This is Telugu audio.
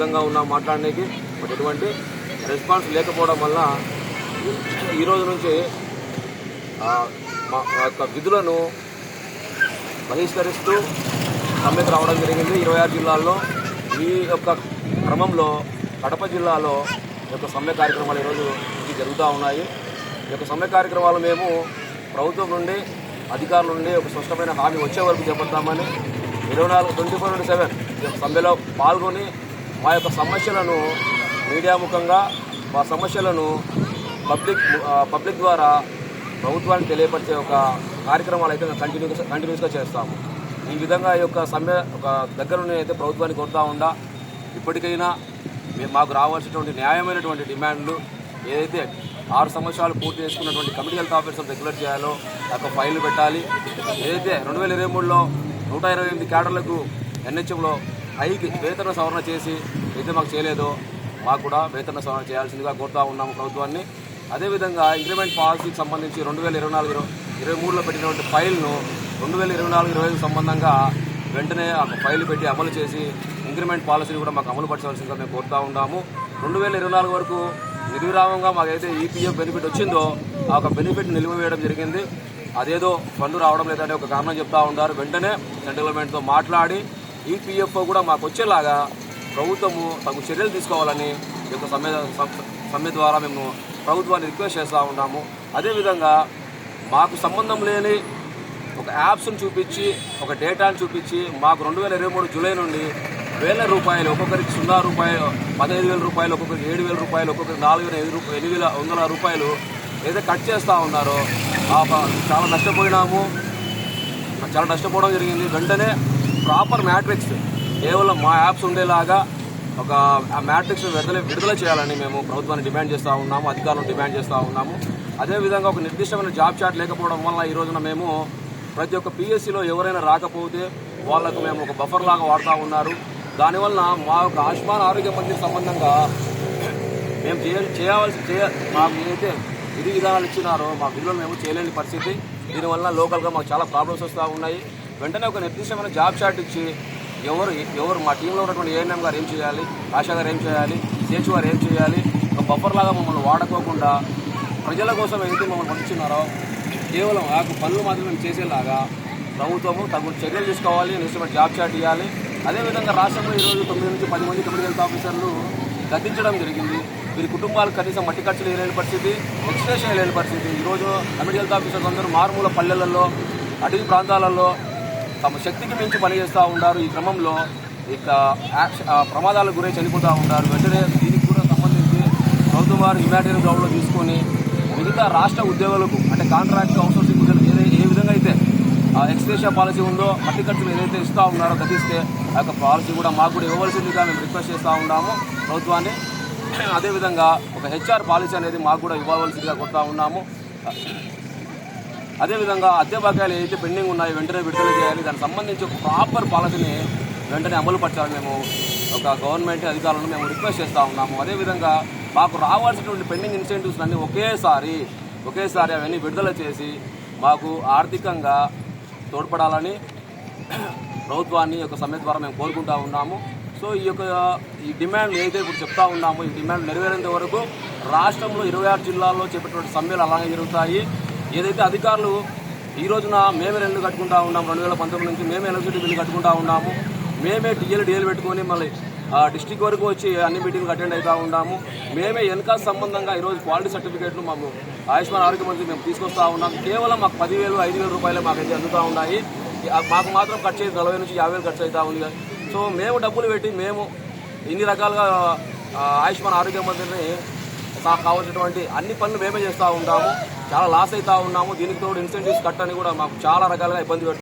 సిద్ధంగా ఉన్నాం మాట్లాడడానికి. బట్ ఎటువంటి రెస్పాన్స్ లేకపోవడం వల్ల ఈ రోజు నుంచి మా యొక్క విధులను బహిష్కరిస్తూ సమ్మెకు రావడం జరిగింది. ఇరవై ఆరు జిల్లాల్లో ఈ యొక్క క్రమంలో కడప జిల్లాలో ఈ యొక్క సమ్మె కార్యక్రమాలు ఈరోజు ఇది జరుగుతూ ఉన్నాయి. ఈ యొక్క సమ్మె కార్యక్రమాలు మేము ప్రభుత్వం నుండి అధికారుల నుండి ఒక స్పష్టమైన హామీ వచ్చే వరకు చేపడతామని ఇరవై నాలుగు ట్వంటీ ఫోర్ ఇంటూ సెవెన్ ఈ యొక్క సమ్మెలో పాల్గొని మా యొక్క సమస్యలను మీడియా ముఖంగా మా సమస్యలను పబ్లిక్ పబ్లిక్ ద్వారా ప్రభుత్వానికి తెలియపరిచే ఒక కార్యక్రమాలు అయితే కంటిన్యూ కంటిన్యూస్ కంటిన్యూస్గా చేస్తాము. ఈ విధంగా ఈ యొక్క సమ్మె ఒక దగ్గర నుండి అయితే ప్రభుత్వానికి కొడతా ఉండా. ఇప్పటికైనా మేము మాకు రావాల్సినటువంటి న్యాయమైనటువంటి డిమాండ్లు ఏదైతే ఆరు సంవత్సరాలు పూర్తి చేసుకున్నటువంటి కమిటీ హెల్త్ ఆఫీసర్ రెగ్యులర్ చేయాలో ఒక యొక్క ఫైల్ పెట్టాలి. ఏదైతే రెండు వేల ఇరవై మూడులో నూట ఇరవై ఎనిమిది క్యాడర్లకు ఎన్హెచ్ఎంలో పైకి వేతన సవరణ చేసి అయితే మాకు చేయలేదో. మాకు కూడా వేతన సవరణ చేయాల్సిందిగా కోరుతా ఉన్నాము ప్రభుత్వాన్ని. అదేవిధంగా ఇంక్రిమెంట్ పాలసీకి సంబంధించి రెండు వేల ఇరవై నాలుగు ఇరవై మూడులో పెట్టినటువంటి ఫైల్ను రెండు వేల ఇరవై నాలుగు ఇరవై సంబంధంగా వెంటనే ఆ ఫైల్ పెట్టి అమలు చేసి ఇంక్రిమెంట్ పాలసీని కూడా మాకు అమలు పరచవలసిందిగా మేము కోరుతా ఉన్నాము. రెండు వేల ఇరవై నాలుగు వరకు నిర్విరామంగా మాకైతే ఈపీఎఫ్ బెనిఫిట్ వచ్చిందో ఆ ఒక బెనిఫిట్ నిలిపివేయడం జరిగింది. అదేదో ఫండ్ రావడం లేదంటే ఒక కారణం చెప్తా ఉన్నారు. వెంటనే సెంట్రల్ గవర్నమెంట్తో మాట్లాడి ఈపీఎఫ్ఓ కూడా మాకు వచ్చేలాగా ప్రభుత్వము తగు చర్యలు తీసుకోవాలని యొక్క సమ్మె సమ్మె ద్వారా మేము ప్రభుత్వాన్ని రిక్వెస్ట్ చేస్తూ ఉన్నాము. అదేవిధంగా మాకు సంబంధం లేని ఒక యాప్స్ను చూపించి ఒక డేటాను చూపించి మాకు రెండు వేల ఇరవై మూడు జూలై నుండి వేల రూపాయలు ఒక్కొక్కరికి సున్నా రూపాయలు పదహైదు వేల రూపాయలు ఒక్కొక్కరికి ఏడు వేల రూపాయలు ఒక్కొక్కరికి నాలుగు వేల ఐదు రూపాయలు ఎనిమిది వేల వందల రూపాయలు ఏదైతే కట్ చేస్తూ ఉన్నారో చాలా నష్టపోయినాము. చాలా నష్టపోవడం జరిగింది. వెంటనే ప్రాపర్ మ్యాట్రిక్స్. కేవలం మా యాప్స్ ఉండేలాగా ఒక ఆ మ్యాట్రిక్స్ విడుదల విడుదల చేయాలని మేము ప్రభుత్వాన్ని డిమాండ్ చేస్తూ ఉన్నాము అధికారులను డిమాండ్ చేస్తూ ఉన్నాము. అదేవిధంగా ఒక నిర్దిష్టమైన జాబ్ చాట్ లేకపోవడం వల్ల ఈ రోజున మేము ప్రతి ఒక్క పిఎస్సిలో ఎవరైనా రాకపోతే వాళ్ళకు మేము ఒక బఫర్ లాగా వాడుతూ ఉన్నారు. దానివల్ల మా యొక్క ఆయుష్మాన్ ఆరోగ్య మందిర్ సంబంధంగా మేము చేయ చేయవలసి చేయ మాకు ఏదైతే విధి విధానాలు ఇచ్చినారో మా బిల్లులు మేము చేయలేని పరిస్థితి. దీనివల్ల లోకల్గా మాకు చాలా ప్రాబ్లమ్స్ వస్తూ ఉన్నాయి. వెంటనే ఒక నిర్దిష్టమైన జాబ్ చార్ట్ ఇచ్చి ఎవరు ఎవరు మా టీంలో ఉన్నటువంటి ఏఎన్ఎం గారు ఏం చేయాలి? ఆశా గారు ఏం చేయాలి? సేచు గారు ఏం చేయాలి? ఒక బఫర్ లాగా మమ్మల్ని వాడుకోకుండా ప్రజల కోసం ఏదైతే మమ్మల్ని పంపించున్నారో కేవలం ఆ పనులు మాత్రం మేము చేసేలాగా ప్రభుత్వము తగు చర్యలు తీసుకోవాలి నిశ్చయమైన జాబ్ చార్ట్ ఇవ్వాలి. అదేవిధంగా రాష్ట్రంలో ఈరోజు తొమ్మిది నుంచి పది మంది కమిటీ హెల్త్ ఆఫీసర్లు గద్దించడం జరిగింది. వీరి కుటుంబాలకు కనీసం మట్టి ఖర్చులు లేని పరిస్థితి ఎక్స్ప్రెషన్ లేని పరిస్థితి. ఈరోజు కమిటీ హెల్త్ ఆఫీసర్స్ అందరూ మారుమూల పల్లెలలో అటవీ ప్రాంతాలలో తమ శక్తికి మించి పనిచేస్తూ ఉన్నారు ఈ క్రమంలో ఇక ప్రమాదాలకు గురై చనిపోతూ ఉంటారు వెంటనే దీనికి కూడా సంబంధించి ప్రభుత్వం వారు హ్యుమానిటేరియన్ గ్రౌండ్లో తీసుకొని మిగతా రాష్ట్ర ఉద్యోగులకు అంటే కాంట్రాక్ట్ అవుట్సోర్సింగ్ ఉద్యోగులు ఏదై ఏ విధంగా అయితే ఎక్స్ప్రెషన్ పాలసీ ఉందో మట్టి ఖర్చులు ఏదైతే ఇస్తూ ఉన్నారో గతిస్తే ఆ యొక్క పాలసీ కూడా మాకు కూడా ఇవ్వవలసిందిగా మేము రిక్వెస్ట్ చేస్తూ ఉన్నాము. ప్రభుత్వాన్ని అదేవిధంగా ఒక హెచ్ఆర్ పాలసీ అనేది మాకు కూడా ఇవ్వవలసిందిగా కొడతా ఉన్నాము. అదేవిధంగా అద్దె బకాయిలు ఏదైతే పెండింగ్ ఉన్నాయో వెంటనే విడుదల చేయాలి. దానికి సంబంధించి ఒక ప్రాపర్ పాలసీని వెంటనే అమలు పరచాలని మేము ఒక గవర్నమెంట్ అధికారులను మేము రిక్వెస్ట్ చేస్తూ ఉన్నాము. అదేవిధంగా మాకు రావాల్సినటువంటి పెండింగ్ ఇన్సెంటివ్స్ అన్నీ ఒకేసారి ఒకేసారి అవన్నీ విడుదల చేసి మాకు ఆర్థికంగా తోడ్పడాలని ప్రభుత్వాన్ని యొక్క సమ్మె ద్వారా మేము కోరుకుంటా ఉన్నాము. సో ఈ యొక్క ఈ డిమాండ్ ఏదైతే ఇప్పుడు చెప్తా ఉన్నామో ఈ డిమాండ్ నెరవేరేంత వరకు రాష్ట్రంలో ఇరవై ఆరు జిల్లాల్లో చెప్పేటువంటి సమ్మెలు అలాగే జరుగుతాయి. ఏదైతే అధికారులు ఈ రోజున మేమే రెండు కట్టుకుంటా ఉన్నాం రెండు వేల పంతొమ్మిది నుంచి మేమే ఎలక్ట్రిసిటీ బిల్లు కట్టుకుంటా ఉన్నాము. మేమే డిఎల్ డిఎల్ పెట్టుకొని మళ్ళీ డిస్టిక్ వరకు వచ్చి అన్ని మీటింగ్లు అటెండ్ అవుతూ ఉన్నాము. మేమే వెనక సంబంధంగా ఈరోజు క్వాలిటీ సర్టిఫికేట్లు మాకు ఆయుష్మాన్ ఆరోగ్య మంత్రి మేము తీసుకొస్తా ఉన్నాం. కేవలం మాకు పదివేలు ఐదు వేల రూపాయలు మాకైతే అందుతూ ఉన్నాయి. మాకు మాత్రం ఖర్చు అయితే నలభై నుంచి యాభై వేలు ఖర్చు అవుతా ఉంది. సో మేము డబ్బులు పెట్టి మేము ఇన్ని రకాలుగా ఆయుష్మాన్ ఆరోగ్య మంత్రిని మాకు కావాల్సినటువంటి అన్ని పనులు మేమే చేస్తూ ఉంటాము. చాలా లాస్ అవుతా ఉన్నాము. దీనికి తోడు ఇన్సెంటివ్స్ కట్ అని కూడా మాకు చాలా రకాలుగా ఇబ్బంది పెడుతుంది